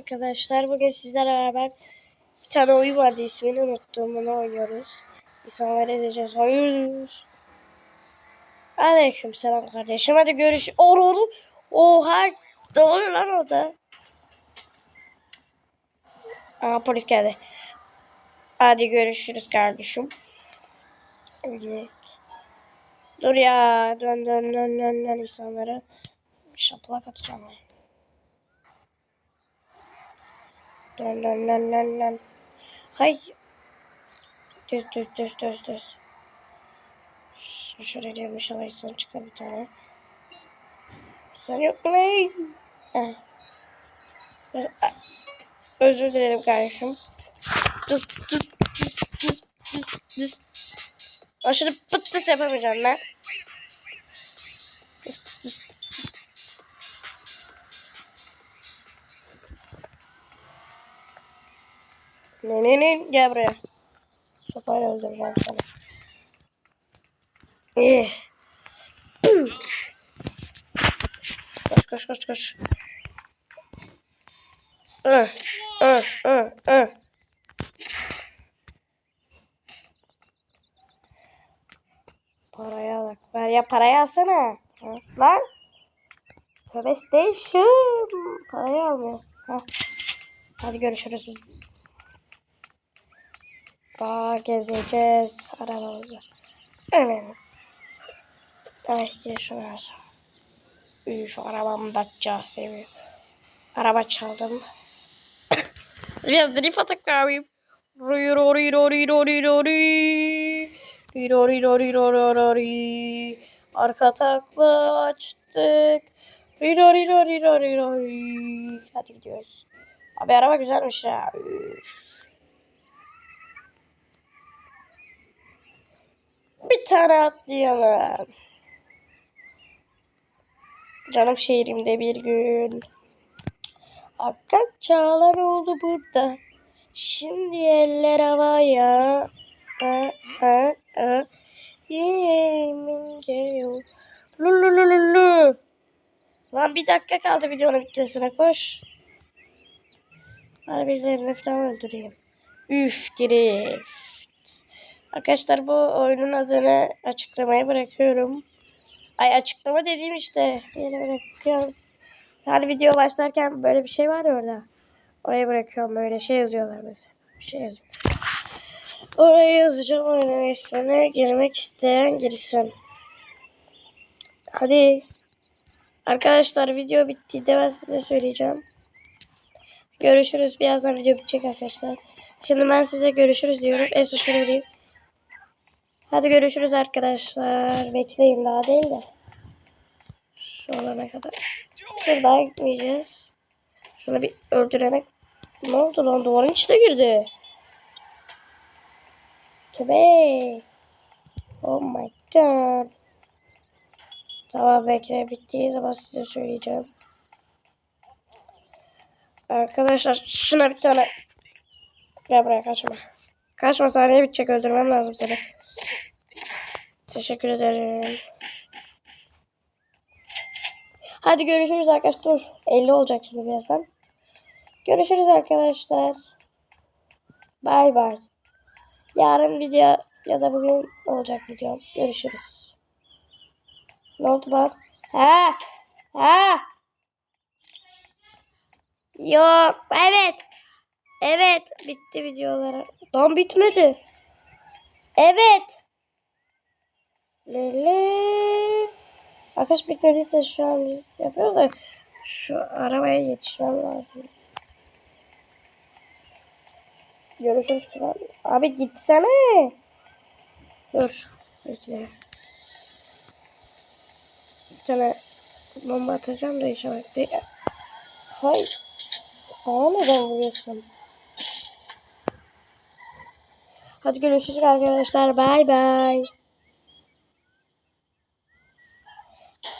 Arkadaşlar bugün sizlerle beraber bir tane oyun vardı ismini unuttum bunu oynuyoruz. İnsanları ezeceğiz. Hayır. Aleyküm selam kardeşim hadi görüş. Oğlum. Oha. Oluyor lan orada? Aa polis geldi. Hadi görüşürüz kardeşim. Dur ya. Dön dön dön dön dön insanlara. Şaplak atacağım ben. Dön dön dön dön dön. Hay. Düz düz düz düz düz. Şuraya diyorum inşallah insan çıkar bir tane. Sen yok mu lan? Özür dilerim kardeşim. Düz düz düz düz düz düz. Aşırı pıttıs yapamayacağım ben. Düz, düz. Ne ne ne gel buraya. Sopayla öldüreceğim seni. İyi. koş koş koş koş. Ih, ih, ih, ih. Parayı al. Ver ya parayı alsana. Ha, Lan. Tövbe station. Parayı almıyor. Ha. Hadi görüşürüz. Daha gezeceğiz arabamızı. İşte şunu alacağım. Üf arabam Dacia seviyor. Araba çaldım. Biraz drift atak yapayım. Rori rori rori rori rori. Rori rori rori rori. Arka takla açtık. Rori rori rori rori. Hadi gidiyoruz. Abi araba güzelmiş ya. Üf. Bir tane. Canım şehrimde bir gün. Hakikat çağlar oldu burada. Şimdi eller havaya. A, a, a. Yemin geliyor. Lu lu lu lu lu. Lan bir dakika kaldı videonun bitmesine koş. Bari birilerini falan öldüreyim. Üf drift. Arkadaşlar bu oyunun adını açıklamaya bırakıyorum. Ay açıklama dediğim işte. Yere bırakıyorum. Yani video başlarken böyle bir şey var ya orada. Oraya bırakıyorum böyle şey yazıyorlar mesela. Bir şey yazıyor. Oraya yazacağım oyunun ismine girmek isteyen girsin. Hadi. Arkadaşlar video bittiğinde ben size söyleyeceğim. Görüşürüz. Birazdan video bitecek arkadaşlar. Şimdi ben size görüşürüz diyorum. En son. Hadi görüşürüz arkadaşlar. Bekleyin daha değil de. Şu olana kadar. Daha gitmeyeceğiz. Şunu bir öldürene. Ne oldu lan? Duvarın içine girdi. Tövbe. Oh my god. Tamam bekle bittiği zaman size söyleyeceğim. Arkadaşlar şuna bir tane. Gel buraya kaçma. Kaçma saniye bitecek öldürmem lazım seni. Teşekkür ederim. Hadi görüşürüz arkadaşlar. Dur. 50 olacak şimdi birazdan. Görüşürüz arkadaşlar. Bay bay. Yarın video ya da bugün olacak video. Görüşürüz. Ne oldu lan? Ha? Ha? Yok. Evet. Evet. Bitti videoları. Lan bitmedi. Evet. Lele. Arkadaş bitmediyse şu an biz yapıyoruz da şu arabaya yetişmem lazım. Görüşürüz. Abi gitsene. Dur. Bekle. Bir tane bomba atacağım da inşallah. De Hayır. Bana neden vuruyorsun? Hadi görüşürüz arkadaşlar. Bay bay.